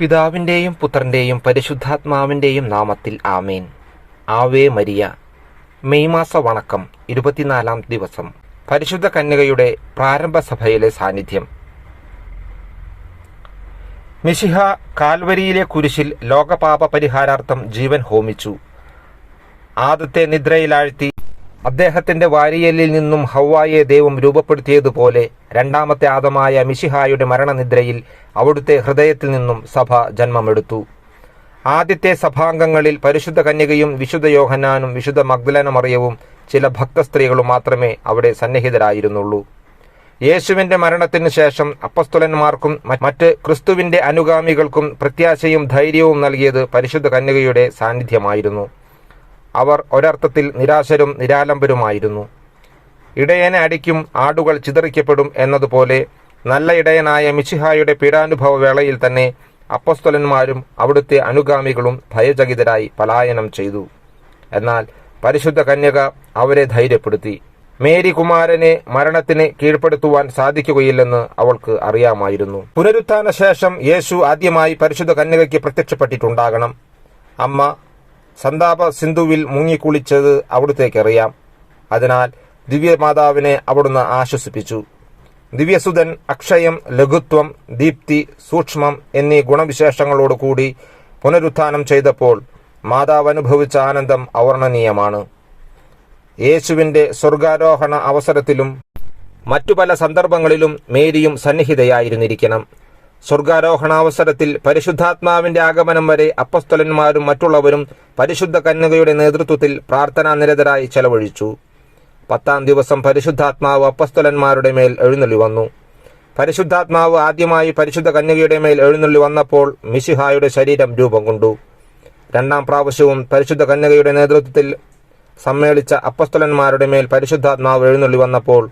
പിതാവിന്റെയും പുത്രന്റെയും പരിശുദ്ധാത്മാവിന്റെയും നാമത്തിൽ ആമേൻ. Ave Maria. മെയ് മാസ വണക്കം ഇരുപത്തിനാലാം ദിവസം. പരിശുദ്ധ കന്യകയുടെ പ്രാരംഭ സഭയിലെ സാന്നിധ്യം. മിശിഹ കാൽവരിയിലെ കുരിശിൽ ലോകപാപ പരിഹാരാർത്ഥം ജീവൻ ഹോമിച്ചു. ആദത്തെ നിദ്രയിലാഴ്ത്തി അദ്ദേഹത്തിന്റെ വാരിയലിൽ നിന്നും ഹവായെ ദൈവം രൂപപ്പെടുത്തിയതുപോലെ രണ്ടാമത്തെ ആദമായ മിഷിഹായുടെ മരണനിദ്രയിൽ അവിടുത്തെ ഹൃദയത്തിൽ നിന്നും സഭ ജന്മമെടുത്തു. ആദ്യത്തെ സഭാംഗങ്ങളിൽ പരിശുദ്ധ കന്യകയും വിശുദ്ധ യോഹന്നാനും വിശുദ്ധ മഗ്ദലനമറിയവും ചില ഭക്തസ്ത്രീകളും മാത്രമേ അവിടെ സന്നിഹിതരായിരുന്നുള്ളൂ. യേശുവിന്റെ മരണത്തിനു ശേഷം അപ്പസ്തുലന്മാർക്കും മറ്റ് ക്രിസ്തുവിന്റെ അനുഗാമികൾക്കും പ്രത്യാശയും ധൈര്യവും നൽകിയത് പരിശുദ്ധ കന്യകയുടെ സാന്നിധ്യമായിരുന്നു. അവർ ഒരർത്ഥത്തിൽ നിരാശരും നിരാലംബരുമായിരുന്നു. ഇടയനെ അടിക്കും ആടുകൾ ചിതറിക്കപ്പെടും എന്നതുപോലെ നല്ല ഇടയനായ മിശിഹായുടെ പീഡാനുഭവ വേളയിൽ തന്നെ അപ്പസ്തലന്മാരും അവിടുത്തെ അനുഗാമികളും ഭയചകിതരായി പലായനം ചെയ്തു. എന്നാൽ പരിശുദ്ധ കന്യക അവരെ ധൈര്യപ്പെടുത്തി. മേരി കുമാരനെ മരണത്തിന് കീഴ്പ്പെടുത്തുവാൻ സാധിക്കുകയില്ലെന്ന് അവൾക്ക് അറിയാമായിരുന്നു. പുനരുത്ഥാന ശേഷം യേശു ആദ്യമായി പരിശുദ്ധ കന്യകയ്ക്ക് പ്രത്യക്ഷപ്പെട്ടിട്ടുണ്ടാകണം. അമ്മ സന്താപ സിന്ധുവിൽ മുങ്ങിക്കുളിച്ചത് അവിടുത്തേക്കറിയാം. അതിനാൽ ദിവ്യമാതാവിനെ അവിടുന്ന് ആശ്വസിപ്പിച്ചു. ദിവ്യസുതൻ അക്ഷയം ലഘുത്വം ദീപ്തി സൂക്ഷ്മം എന്നീ ഗുണവിശേഷങ്ങളോട് കൂടി പുനരുത്ഥാനം ചെയ്തപ്പോൾ മാതാവ് അനുഭവിച്ച ആനന്ദം അവർണനീയമാണ് യേശുവിന്റെ സ്വർഗാരോഹണ അവസരത്തിലും മറ്റു പല സന്ദർഭങ്ങളിലും മേരിയും സന്നിഹിതയായിരുന്നിരിക്കണം. സ്വർഗാരോഹണാവസരത്തിൽ പരിശുദ്ധാത്മാവിന്റെ ആഗമനം വരെ അപ്പസ്തലന്മാരും മറ്റുള്ളവരും പരിശുദ്ധ കന്യകയുടെ നേതൃത്വത്തിൽ പ്രാർത്ഥനാ നിരതരായി ചെലവഴിച്ചു. പത്താം ദിവസം പരിശുദ്ധാത്മാവ് അപ്പസ്തലന്മാരുടെ മേൽ എഴുന്നള്ളി വന്നു. പരിശുദ്ധാത്മാവ് ആദ്യമായി പരിശുദ്ധ കന്യകയുടെ മേൽ എഴുന്നള്ളി വന്നപ്പോൾ മിശിഹായുടെ ശരീരം രൂപം കൊണ്ടു. രണ്ടാം പ്രാവശ്യവും പരിശുദ്ധ കന്യകയുടെ നേതൃത്വത്തിൽ സമ്മേളിച്ച അപ്പസ്തലന്മാരുടെ മേൽ പരിശുദ്ധാത്മാവ് എഴുന്നള്ളി വന്നപ്പോൾ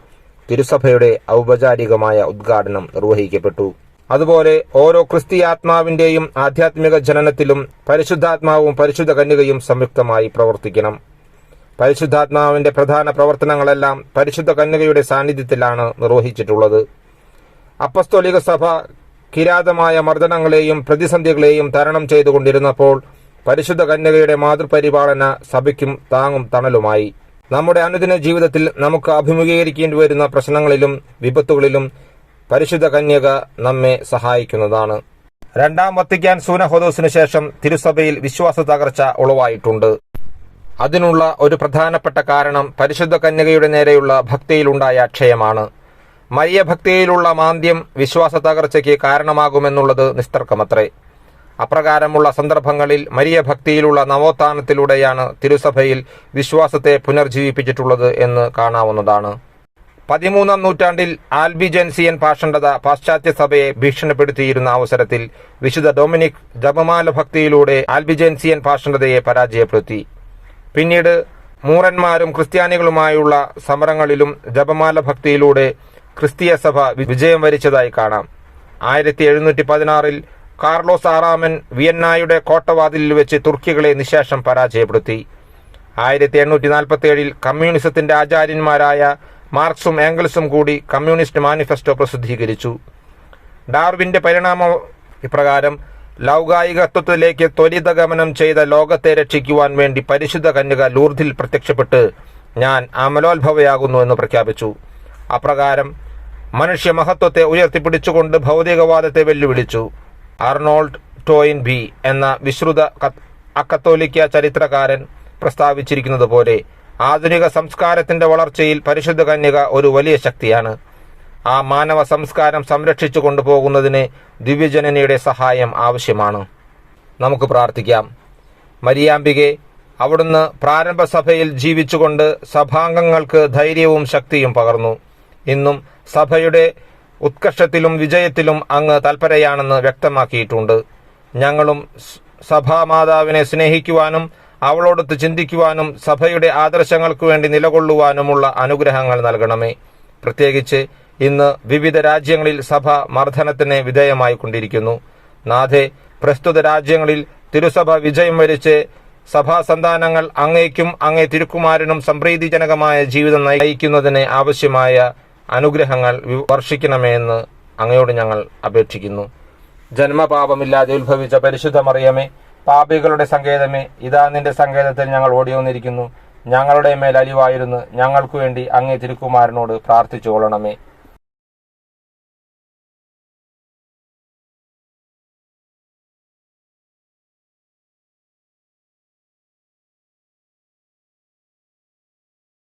തിരുസഭയുടെ ഔപചാരികമായ ഉദ്ഘാടനം നിർവഹിക്കപ്പെട്ടു. അതുപോലെ ഓരോ ക്രിസ്തീയാത്മാവിന്റെയും ആധ്യാത്മിക ജനനത്തിലും പരിശുദ്ധാത്മാവും പരിശുദ്ധ കന്യകയും സംയുക്തമായി പ്രവർത്തിക്കണം. പരിശുദ്ധാത്മാവിന്റെ പ്രധാന പ്രവർത്തനങ്ങളെല്ലാം പരിശുദ്ധ കന്യകയുടെ സാന്നിധ്യത്തിലാണ് നിർവഹിച്ചിട്ടുള്ളത്. അപ്പസ്തോലിക സഭ കിരാതമായ മർദ്ദനങ്ങളെയും പ്രതിസന്ധികളെയും തരണം ചെയ്തുകൊണ്ടിരുന്നപ്പോൾ പരിശുദ്ധ കന്യകയുടെ മാതൃപരിപാലന സഭയ്ക്കും താങ്ങും തണലുമായി. നമ്മുടെ അനുദിന ജീവിതത്തിൽ നമുക്ക് അഭിമുഖീകരിക്കേണ്ടി വരുന്ന പ്രശ്നങ്ങളിലും വിപത്തുകളിലും പരിശുദ്ധ കന്യക നമ്മെ സഹായിക്കുന്നതാണ്. രണ്ടാം വത്തിക്കാൻ സൂനഹോദോസിനു ശേഷം തിരുസഭയിൽ വിശ്വാസ തകർച്ച ഉളവായിട്ടുണ്ട്. അതിനുള്ള ഒരു പ്രധാനപ്പെട്ട കാരണം പരിശുദ്ധ കന്യകയുടെ നേരെയുള്ള ഭക്തിയിലുണ്ടായ അക്ഷയമാണ്. മരിയ ഭക്തിയിലുള്ള മാന്ദ്യം വിശ്വാസ തകർച്ചയ്ക്ക് കാരണമാകുമെന്നുള്ളത് നിസ്തർക്കമത്രേ. അപ്രകാരമുള്ള സന്ദർഭങ്ങളിൽ മരിയ ഭക്തിയിലുള്ള നവോത്ഥാനത്തിലൂടെയാണ് തിരുസഭയിൽ വിശ്വാസത്തെ പുനർജീവിപ്പിച്ചിട്ടുള്ളത് എന്ന് കാണാവുന്നതാണ്. പതിമൂന്നാം നൂറ്റാണ്ടിൽ ആൽബിജൻസിയൻ പാഷണ്ഡത പാശ്ചാത്യ സഭയെ ഭീഷണിപ്പെടുത്തിയിരുന്ന അവസരത്തിൽ വിശുദ്ധ ഡൊമിനിക് ജപമാല ഭക്തിയിലൂടെ ആൽബിജൻസിയൻ പാഷണ്ഡതയെ പരാജയപ്പെടുത്തി. പിന്നീട് മൂറന്മാരും ക്രിസ്ത്യാനികളുമായുള്ള സമരങ്ങളിലും ജപമാല ഭക്തിയിലൂടെ ക്രിസ്തീയ സഭ വിജയം വരിച്ചതായി കാണാം. ആയിരത്തി എഴുന്നൂറ്റി പതിനാറിൽ കാർലോസ് ആറാമൻ വിയന്നായുടെ കോട്ടവാതിലിൽ വെച്ച് തുർക്കികളെ നിശേഷം പരാജയപ്പെടുത്തി. ആയിരത്തി എണ്ണൂറ്റി നാൽപ്പത്തി ഏഴിൽ കമ്മ്യൂണിസത്തിന്റെ ആചാര്യന്മാരായ മാർക്സും ആംഗിൾസും കൂടി കമ്മ്യൂണിസ്റ്റ് മാനിഫെസ്റ്റോ പ്രസിദ്ധീകരിച്ചു. ഡാർവിന്റെ പരിണാമം ഇപ്രകാരം ലൗകായികത്വത്തിലേക്ക് ത്വരിതഗമനം ചെയ്ത ലോകത്തെ രക്ഷിക്കുവാൻ വേണ്ടി പരിശുദ്ധ കന്യക ലൂർദിൽ പ്രത്യക്ഷപ്പെട്ട് ഞാൻ അമലോത്ഭവയാകുന്നു എന്ന് പ്രഖ്യാപിച്ചു. അപ്രകാരം മനുഷ്യ മഹത്വത്തെ ഉയർത്തിപ്പിടിച്ചുകൊണ്ട് ഭൗതികവാദത്തെ വെല്ലുവിളിച്ചു. അർണോൾഡ് ടോയിൻ ബി എന്ന വിശ്രുത അക്കത്തോലിക്ക ചരിത്രകാരൻ പ്രസ്താവിച്ചിരിക്കുന്നത് പോലെ ആധുനിക സംസ്കാരത്തിന്റെ വളർച്ചയിൽ പരിശുദ്ധ കന്യക ഒരു വലിയ ശക്തിയാണ്. ആ മാനവ സംസ്കാരം സംരക്ഷിച്ചു കൊണ്ടുപോകുന്നതിന് ദിവ്യജനനിയുടെ സഹായം ആവശ്യമാണ്. നമുക്ക് പ്രാർത്ഥിക്കാം. മരിയാമ്പികെ അവിടുന്ന് പ്രാരംഭ സഭയിൽ ജീവിച്ചുകൊണ്ട് സഭാംഗങ്ങൾക്ക് ധൈര്യവും ശക്തിയും പകർന്നു. ഇന്നും സഭയുടെ ഉത്കർഷത്തിലും വിജയത്തിലും അങ്ങ് തൽപരയാണെന്ന് വ്യക്തമാക്കിയിട്ടുണ്ട്. ഞങ്ങളും സഭാമാതാവിനെ സ്നേഹിക്കുവാനും അവളോടൊത്ത് ചിന്തിക്കുവാനും സഭയുടെ ആദർശങ്ങൾക്ക് വേണ്ടി നിലകൊള്ളുവാനുമുള്ള അനുഗ്രഹങ്ങൾ നൽകണമേ. പ്രത്യേകിച്ച് ഇന്ന് വിവിധ രാജ്യങ്ങളിൽ സഭ മർദ്ദനത്തിന് വിധേയമായി കൊണ്ടിരിക്കുന്നു. നാഥെ പ്രസ്തുത രാജ്യങ്ങളിൽ തിരുസഭ വിജയം വരിച്ച് സഭാസന്താനങ്ങൾ അങ്ങേക്കും അങ്ങേ തിരുക്കുമാരനും സംപ്രീതിജനകമായ ജീവിതം നയിക്കുന്നതിന് ആവശ്യമായ അനുഗ്രഹങ്ങൾ വർഷിക്കണമേയെന്ന് അങ്ങയോട് ഞങ്ങൾ അപേക്ഷിക്കുന്നു. ജന്മപാപമില്ലാതെ ഉത്ഭവിച്ച പരിശുദ്ധ മറിയമേ പാപികളുടെ സങ്കേതമേ ഇതാ നിന്റെ സങ്കേതത്തിൽ ഞങ്ങൾ ഓടി വന്നിരിക്കുന്നു ഞങ്ങളുടെ മേൽ അലിവായിരുന്നു ഞങ്ങൾക്കു വേണ്ടി അങ്ങേ തിരുക്കുമാരനോട് പ്രാർത്ഥിച്ചു കൊള്ളണമേ